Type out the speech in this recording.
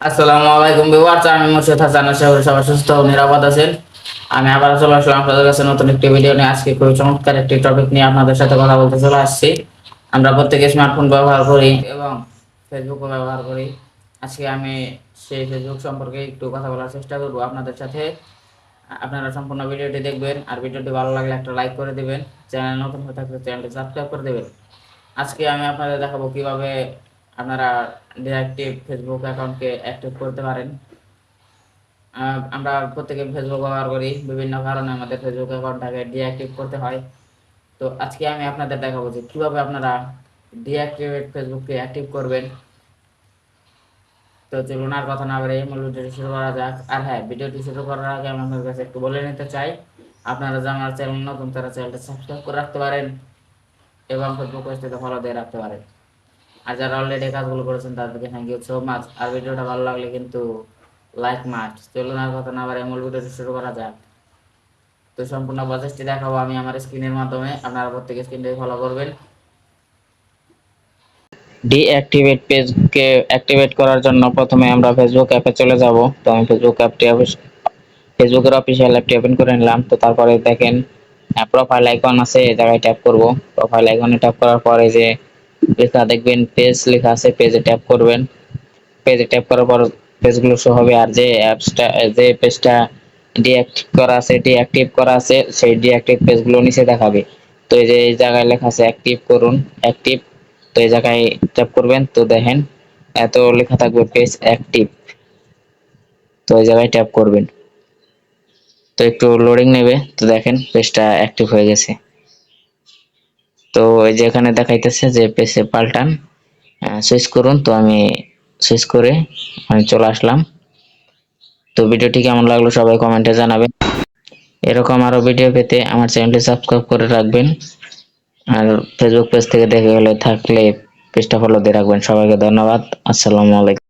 আসসালামু আলাইকুম ভিউয়ার্স, আমি মুর্শিদ হাসান, আশা সবাই সুস্থ ও নিরাপদ আছেন। আমি আবার চলে আসলাম আপনাদের কাছে নতুন একটি ভিডিও নিয়ে। আজকে খুবই চমৎকার একটি টপিক নিয়ে আপনাদের সাথে কথা বলতে চলে আসছি। আমরা প্রত্যেকে স্মার্টফোন ব্যবহার করি এবং ফেসবুকও ব্যবহার করি। আজকে আমি সেই ফেসবুক সম্পর্কে একটু কথা বলার চেষ্টা করব আপনাদের সাথে। আপনারা সম্পূর্ণ ভিডিওটি দেখবেন আর ভিডিওটি ভালো লাগলে একটা লাইক করে দিবেন। চ্যানেল নতুন হয়ে থাকলে চ্যানেলটি সাবস্ক্রাইব করে দেবেন। আজকে আমি আপনাদের দেখাবো কীভাবে আপনারা ডিরেক্টিভ ফেসবুক অ্যাকাউন্টকে অ্যাক্টিভ করতে পারেন। আমরা প্রত্যেকে ফেসবুক ব্যবহার করি, বিভিন্ন কারণে আমাদের ফেসবুক অ্যাকাউন্টটাকে ডিঅ্যাক্টিভ করতে হয়। তো আজকে আমি আপনাদের দেখাবো যে কীভাবে আপনারা ডিঅ্যাক্টিভেট ফেসবুককে অ্যাক্টিভ করবেন। তো চলুন আর কথা না বলে মূল ভিডিওটি শুরু করা যাক। আর হ্যাঁ ভিডিওটি শুরু করার আগে আমি আপনাদের কাছে একটু বলে নিতে চাই, আপনারা যে আমার চ্যানেল নতুন, তারা চ্যানেলটা সাবস্ক্রাইব করে রাখতে পারেন এবং ফেসবুক পেজটিতে ফলো দিয়ে রাখতে পারেন। আর যারা অলরেডি কাজগুলো করেছেন তাদেরকে থ্যাংক ইউ সো মাচ আর ভিডিওটা ভালো লাগলে কিন্তু লাইক মাস্ট চলুন আর কথা না বাড়ে মূল ভিডিওটি শুরু করা যাক। তো সম্পূর্ণ প্রসেসটি দেখাবো আমি আমার স্ক্রিনের মাধ্যমে। আপনারা প্রত্যেকে স্ক্রিনটাকে ফলো করবেন। ডিঅ্যাক্টিভেট পেজকে অ্যাক্টিভেট করার জন্য প্রথমে আমরা ফেসবুক অ্যাপে চলে যাব। তো আমি ফেসবুক অ্যাপটি ফেসবুকের অফিসিয়াল অ্যাপটি ওপেন করে নিলাম। তো তারপরে দেখেন প্রোফাইল আইকন আছে, এই জায়গায় ট্যাপ করব। প্রোফাইল আইকনে ট্যাপ করার পরে যে লেখা দেখবেন পেজ লেখা আছে পেজে ট্যাপ করবেন। পেজে ট্যাপ করার পর পেজগুলো শো হবে আর যে অ্যাপসটা যে পেজটা ডিঅ্যাক্টিভ করা আছে ডিঅ্যাক্টিভ করা আছে, সেই ডিঅ্যাক্টিভ পেজগুলো নিচে দেখাবে। তো এই যে এই জায়গায় লেখা আছে অ্যাক্টিভ করুন অ্যাক্টিভ তো এই জায়গায় ট্যাপ করবেন, তো দেখেন এত লেখা থাকবে পেজ অ্যাক্টিভ তো এই জায়গায় ট্যাপ করবেন। তো একটু লোডিং নেবে, তো দেখেন পেজটা অ্যাক্টিভ হয়ে গেছে। তো এই যে এখানে দেখাইতেছে যে পেজে পাল্টান সুইচ করুন। তো আমি সুইচ করে আমি চলে আসলাম। তো ভিডিওটি কেমন লাগল সবাই কমেন্টে জানাবেন। এরকম আরও ভিডিও পেতে আমার চ্যানেলটি সাবস্ক্রাইব করে রাখবেন। আর ফেসবুক পেজ থেকে দেখে গেলে থাকলে পেজটা ফলো দিয়ে রাখবেন। সবাইকে ধন্যবাদ। আসসালামু আলাইকুম।